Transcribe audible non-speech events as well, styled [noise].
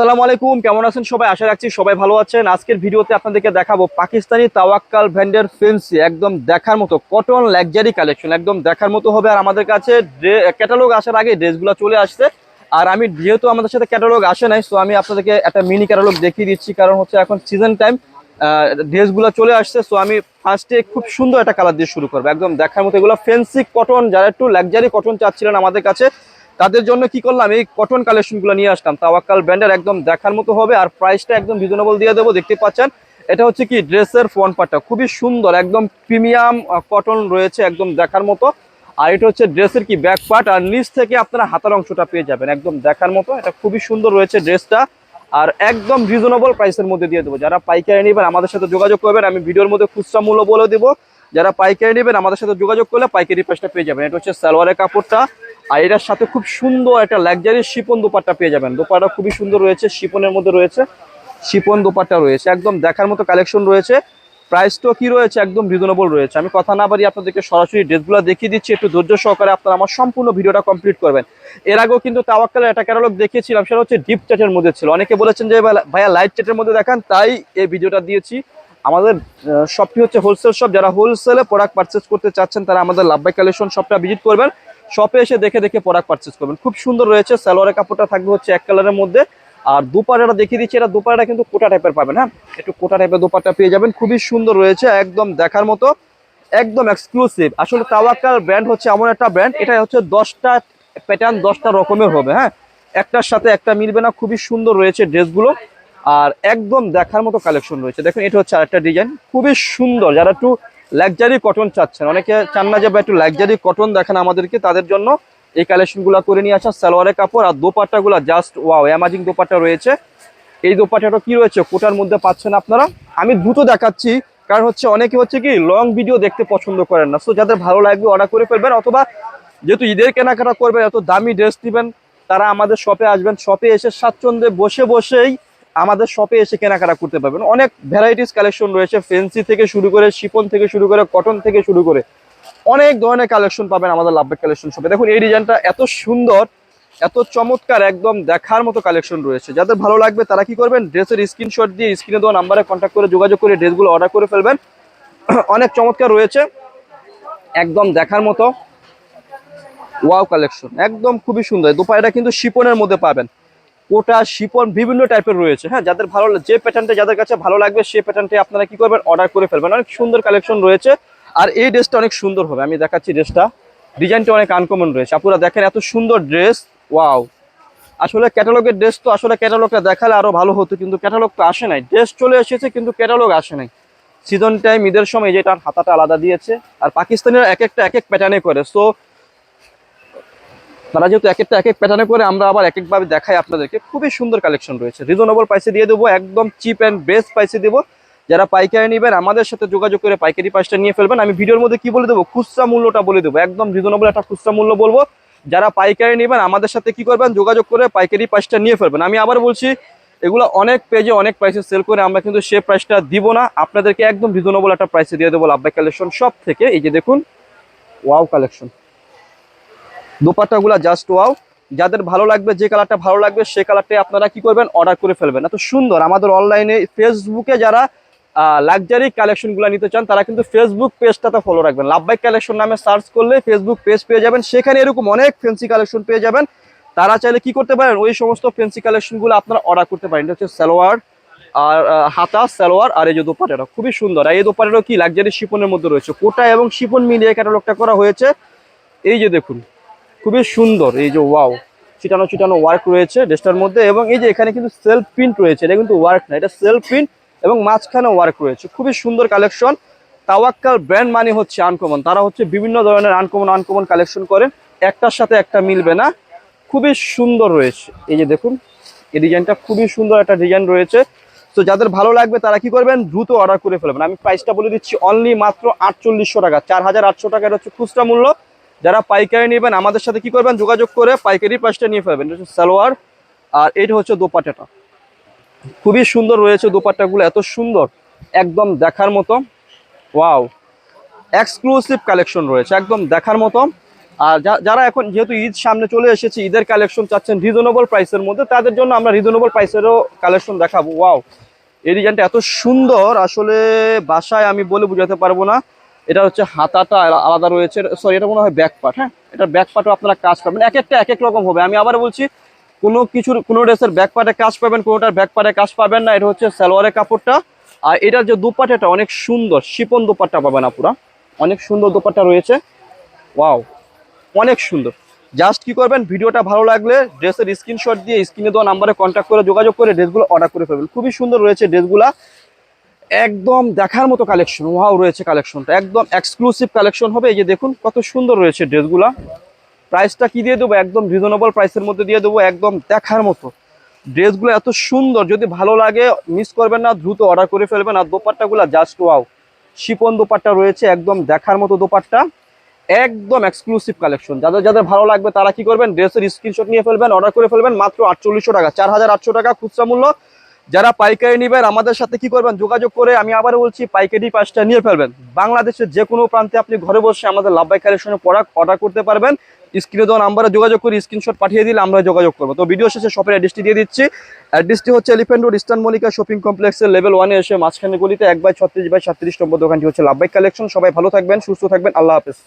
আসসালামু আলাইকুম, কেমন আছেন সবাই? আশা রাখছি সবাই ভালো আছেন। আজকের ভিডিওতে আপনাদেরকে দেখাবো পাকিস্তানি তাওয়াক্কাল ভ্যান্ডের ফেন্সি, একদম দেখার মতো কটন লাক্সারি কালেকশন একদম দেখার মতো হবে। আর আমাদের কাছে ক্যাটালগ আসার আগে ড্রেসগুলো চলে আসছে। আর আমি যেহেতু আমাদের সাথে ক্যাটালগ আসে নাই সো আমি আপনাদেরকে একটা মিনি ক্যাটালগ দেখিয়ে দিচ্ছি। কারণ হচ্ছে এখন সিজন টাইম ড্রেসগুলো চলে আসছে। সো আমি ফার্স্টে খুব সুন্দর একটা কালার দিয়ে শুরু করব। একদম দেখার মতো এগুলো ফেন্সি কটন যারা একটু লাক্সারি কটন চাচ্ছিলেন আমাদের কাছে তাদের জন্য কি করলাম? এই কটন কালেকশনগুলো নিয়ে আসলাম। তাওয়াক্কাল ব্র্যান্ডের একদম দেখার মতো হবে আর প্রাইসটা একদম রিজনেবল দিয়ে দেবো, দেখতে পাচ্ছেন? এটা হচ্ছে কি ড্রেসের ফ্রন্ট পার্টটা খুবই সুন্দর, একদম প্রিমিয়াম কটন রয়েছে একদম দেখার মতো। আর এটা হচ্ছে ড্রেসের কি ব্যাক পার্ট আর নিচ থেকে আপনারা হাতার অংশটা পেয়ে যাবেন একদম দেখার মতো। এটা খুবই সুন্দর রয়েছে ড্রেসটা। আর একদম রিজনেবল প্রাইসের মধ্যে দিয়ে দেবো। যারা পাইকারি নেবেন, আমাদের সাথে যোগাযোগ করবেন, আমি ভিডিওর মধ্যে খুচরা মূল্য বলে দেবো। যারা পাইকারি নেবেন, আমাদের সাথে যোগাযোগ করলে পাইকারি প্রাইসটা পেয়ে যাবেন। এটা হচ্ছে সালোয়ারের কাপড়টা। আর এটার সাথে খুব সুন্দর একটা লাক্সারি শিপন দোপাট্টা পেয়ে যাবেন। দোপাট্টা খুবই সুন্দর রয়েছে শিপনের মধ্যে রয়েছে শিপন দোপাট্টা রয়েছে, একদম দেখার মতো কালেকশন রয়েছে। প্রাইসটাও কি রয়েছে? একদম রিজনেবল রয়েছে। আমি কথা না বাড়ি আপনাদেরকে সরাসরি ড্রেসগুলো দেখিয়ে দিচ্ছি, একটু ধৈর্য সহকারে আপনারা আমার সম্পূর্ণ ভিডিওটা কমপ্লিট করবেন। এর আগেও কিন্তু তাওয়াক্কালের একটা ক্যাটালগ দেখিয়েছিলাম, সেটা হচ্ছে ডিপ চ্যাটের মধ্যে ছিল। অনেকে বলেছেন যে, ভাইয়া লাইট চ্যাটের মধ্যে দেখান। তাই এই ভিডিওটা দিয়েছি। আমাদের শপটি হচ্ছে হোলসেল শপ যারা হোলসেলে প্রোডাক্ট পারচেস করতে চাচ্ছেন, তারা আমাদের লাভবাই কালেকশন শপটা ভিজিট করবেন। শপে এসে দেখে দেখে প্রোডাক্ট পারচেস করবেন। খুব সুন্দর রয়েছে, সালোয়ারের কাপড়টা থাকবে হচ্ছে এক কালারের মধ্যে। আর দুপাটাটা দেখিয়ে দিচ্ছি, এটা দুপাটাটা কিন্তু কোটা টাইপের পাবেন হ্যাঁ? একটু কোটা টাইপের দুপাট্টা পেয়ে যাবেন, খুবই সুন্দর রয়েছে, একদম দেখার মতো, একদম এক্সক্লুসিভ আসলে তাওয়াক্কাল ব্র্যান্ড হচ্ছে এমন একটা ব্র্যান্ড এটা হচ্ছে দশটা প্যাটার্ন দশটা রকমের হবে হ্যাঁ? একটার সাথে একটা মিলবে না, খুবই সুন্দর রয়েছে ড্রেসগুলো। আর একদম দেখার মতো কালেকশন রয়েছে। দেখুন, এটা হচ্ছে আরেকটা ডিজাইন খুবই সুন্দর। যারা একটু লাক্সারি কটন চাচ্ছেন। অনেকে চান না যে একটু লাক্সারি কটন দেখেন আমাদেরকে, তাদের জন্য এই কালেকশনগুলো করে নিয়ে আসা, সালোয়ারের কাপড় আর দোপাট্টাগুলো জাস্ট ওয়াও অ্যামাজিং দোপাট্টা রয়েছে। এই দোপাট্টাটা কি রয়েছে? কোটার মধ্যে পাচ্ছেন আপনারা? আমি দ্রুত দেখাচ্ছি, কারণ হচ্ছে অনেকে হচ্ছে কি লং ভিডিও দেখতে পছন্দ করেন না। সো যাদের ভালো লাগবে অর্ডার করে ফেলবেন, অথবা যেহেতু ঈদের কেনাকাটা করবেন, এত দামি ড্রেস দিবেন, তারা আমাদের শপে আসবেন। শপে এসে স্বাচ্ছন্দ্যে বসে বসেই আমাদের শপে এসে কেনাকাটা করতে পারবেন। অনেক ভ্যারাইটিস কালেকশন রয়েছে ফেন্সি থেকে শুরু করে, শিপন থেকে শুরু করে কটন থেকে শুরু করে, অনেক ধরনের কালেকশন পাবেন আমাদের লাভবেক কালেকশন শপে দেখুন, এই ডিজাইনটা এত সুন্দর, এত চমৎকার, একদম দেখার মতো কালেকশন রয়েছে। যাদের ভালো লাগবে তারা কি করবেন, ড্রেসের স্ক্রিনশট দিয়ে স্ক্রিনে দেওয়া নাম্বারে কন্ট্যাক্ট করে যোগাযোগ করে ড্রেসগুলো অর্ডার করে ফেলবেন। [clears throat] অনেক চমৎকার রয়েছে, একদম দেখার মতো। ওয়াও কালেকশন একদম খুবই সুন্দর। দোপায়টা কিন্তু শিপনের মধ্যে পাবেন। কোটা, শিপন বিভিন্ন টাইপের রয়েছে। হ্যাঁ যাদের ভালো যে প্যাটার্নটা যাদের কাছে ভালো লাগবে সেই প্যাটার্নটা আপনারা কি করবেন? অর্ডার করে ফেলবেন। অনেক সুন্দর কালেকশন রয়েছে। আর এই ড্রেসটা অনেক সুন্দর হবে। আমি দেখাচ্ছি ড্রেসটা ডিজাইনটা অনেক আনকমন রয়েছে। আপনারা দেখেন এত সুন্দর ড্রেস ওয়াও আসলে ক্যাটালগের ড্রেস তো আসলে ক্যাটালগটা দেখালে আরও ভালো হতো, কিন্তু ক্যাটালগ তো আসে নাই। ড্রেস চলে এসেছে, কিন্তু ক্যাটালগ আসে নাই। সিজন টাইম ঈদের সময় যেটার হাতাটা আলাদা দিয়েছে। আর পাকিস্তানের এক একটা, এক এক প্যাটার্নে করে। সো তারা যেহেতু এক একটা, এক এক প্যাটার্নে করে, আমরা আবার এক একভাবে দেখাই আপনাদেরকে। খুবই সুন্দর কালেকশন রয়েছে। রিজনেবল প্রাইসে দিয়ে দেবো, একদম চিপ অ্যান্ড বেস্ট প্রাইসে দেবো। যারা পাইকারি নেবেন, আমাদের সাথে যোগাযোগ করে পাইকারি প্রাইসটা নিয়ে ফেলবেন। আমি ভিডিওর মধ্যে কি বলে দেবো? খুচরা মূল্যটা বলে দেবো। একদম রিজনেবল একটা খুচরা মূল্য বলব। যারা পাইকারি নেবেন, আমাদের সাথে কি করবেন? যোগাযোগ করে পাইকারি প্রাইসটা নিয়ে ফেলবেন। আমি আবার বলছি, এগুলো অনেক পেজে অনেক প্রাইসে সেল করে আমরা কিন্তু সে প্রাইসটা দিব না। আপনাদেরকে একদম রিজনেবল একটা প্রাইসে দিয়ে দেবো লাভবাই কালেকশন সব থেকে। এই যে দেখুন ওয়াও কালেকশন দোপাট্টাগুলো জাস্ট ওয়াও যাদের ভালো লাগবে, যে কালারটা ভালো লাগবে, সে কালারটাই আপনারা কি করবেন? অর্ডার করে ফেলবেন। এত সুন্দর। আমাদের অনলাইনে ফেসবুকে যারা লাক্সারি কালেকশনগুলো নিতে চান, তারা কিন্তু ফেসবুক পেজটাতে ফলো রাখবেন। লাভবাইক কালেকশন নামে সার্চ করলে ফেসবুক পেজ পেয়ে যাবেন। সেখানে এরকম অনেক ফেন্সি কালেকশন পেয়ে যাবেন। তারা চাইলে কি করতে পারেন? ওই সমস্ত ফেন্সি কালেকশনগুলো আপনারা অর্ডার করতে পারেন। এটা হচ্ছে সালোয়ার আর হাতা, সালোয়ার আর এই যে দোপাটাটা খুবই সুন্দর। আর এই দোপাটাটাও কি? লাক্সারি শিপনের মধ্যে রয়েছে। কোটা এবং শিপন মিলিয়ে ক্যাটালগটা করা হয়েছে। এই যে দেখুন। খুবই সুন্দর, এই যে ওয়াও। ছিটানো ছিটানো ওয়ার্ক রয়েছে ড্রেসটার মধ্যে এবং এই যে এখানে কিন্তু সেলফ প্রিন্ট রয়েছে, এটা কিন্তু ওয়ার্ক না, এটা সেলফ প্রিন্ট এবং মাঝখানে ওয়ার্ক রয়েছে। খুবই সুন্দর কালেকশন তাওয়াক্কাল ব্র্যান্ড মানে হচ্ছে আনকমন তারা হচ্ছে বিভিন্ন ধরনের আনকমন আনকমন কালেকশন করে একটার সাথে একটা মিলবে না। খুবই সুন্দর রয়েছে। এই যে দেখুন, এই ডিজাইনটা খুবই সুন্দর একটা ডিজাইন রয়েছে। তো যাদের ভালো লাগবে তারা কি করবেন? দ্রুত অর্ডার করে ফেলবেন। আমি প্রাইসটা বলে দিচ্ছি অনলি মাত্র আটচল্লিশশো টাকা। চার হাজার আটশো টাকা, এটা হচ্ছে খুচরা মূল্য। যারা পাইকারি নেবেন, আমাদের সাথে কি করবেন? যোগাযোগ করে পাইকারি প্রাইসটা নিয়ে ফেলবেন। এটা হচ্ছে সালোয়ার, আর এটা হচ্ছে দোপাটাটা খুবই সুন্দর রয়েছে দোপাট্টাগুলো, এত সুন্দর, একদম দেখার মতো। ওয়াও এক্সক্লুসিভ কালেকশন রয়েছে, একদম দেখার মতো। আর যারা এখন যেহেতু ঈদ সামনে চলে এসেছে, ঈদের কালেকশন চাচ্ছেন রিজনেবল প্রাইসের মধ্যে, তাদের জন্য আমরা রিজনেবল প্রাইসেরও কালেকশন দেখাবো। ওয়াও, এই ডিজাইনটা এত সুন্দর, আসলে বাসায় আমি বলে বোঝাতে পারব না। এটা হচ্ছে হাতাটা আলাদা রয়েছে। সরি এটা মনে হয় ব্যাক পার্ট হ্যাঁ? এটা ব্যাক পার্টও আপনারা কাজ পাবেন। এক একটা এক এক রকম হবে। আমি আবার বলছি, কোনো কিছুর, কোনো ড্রেসের ব্যাক পার্টে কাজ পাবেন, কোনোটার ব্যাক পার্টে কাজ পাবেন না। এটা হচ্ছে সালোয়ারের কাপড়টা। আর এটার যে দুপাট্টাটা অনেক সুন্দর শিপন দুপাট্টা পাবেন আপুরা। অনেক সুন্দর দুপাট্টা রয়েছে। ওয়াও অনেক সুন্দর। জাস্ট কি করবেন, ভিডিওটা ভালো লাগলে ড্রেসের স্ক্রিনশট দিয়ে স্ক্রিনে দেওয়া নাম্বারে কন্ট্যাক্ট করে যোগাযোগ করে ড্রেসগুলো অর্ডার করে ফেলবেন। খুবই সুন্দর রয়েছে ড্রেসগুলা। একদম দেখার মতো কালেকশন ওয়াও রয়েছে কালেকশনটা একদম এক্সক্লুসিভ কালেকশন হবে। এই যে দেখুন, কত সুন্দর রয়েছে ড্রেসগুলা। প্রাইসটা কি দিয়ে দেবো? একদম রিজনেবল প্রাইসের মধ্যে দিয়ে দেবো, একদম দেখার মতো। ড্রেসগুলো এত সুন্দর, যদি ভালো লাগে মিস করবেন না, দ্রুত অর্ডার করে ফেলবেন। আর দোপাট্টাগুলো জাস্ট ওয়াও শিপন দোপাট্টা রয়েছে, একদম দেখার মতো দোপাট্টা। একদম এক্সক্লুসিভ কালেকশন যাদের যাদের ভালো লাগবে, তারা কি করবেন? ড্রেসের স্ক্রিনশট নিয়ে ফেলবেন অর্ডার করে ফেলবেন। মাত্র আটচল্লিশশো টাকা, চার হাজার আটশো টাকা খুচরা মূল্য। যারা পাইকারি নেবেন, আমাদের সাথে কি করবেন? যোগাযোগ করে আমি আবার বলছি, পাইকারি পাঁচটা নিয়ে ফেলবেন। বাংলাদেশের যে কোনো প্রান্তে আপনি ঘরে বসে আমাদের লাভবাই কালেকশনের প্রোডাক্ট অর্ডার করতে পারবেন। স্ক্রিনে দেওয়া নাম্বারে যোগাযোগ করে স্ক্রিনশট পাঠিয়ে দিলে আমরা যোগাযোগ করব। তো ভিডিও শেষে শপের অ্যাড্রেসটি দিয়ে দিচ্ছি। অ্যাড্রেসটি হচ্ছে elephant road eastern Mallika shopping কমপ্লেক্সের লেভেল ওয়ানে এসে মাঝখানে গলিতে এক বাই ছত্রিশ বাই সাতত্রিশ নম্বর দোকানটি হচ্ছে লাভবাই কালেকশন সবাই ভালো থাকবেন, সুস্থ থাকবেন। আল্লাহ হাফেজ।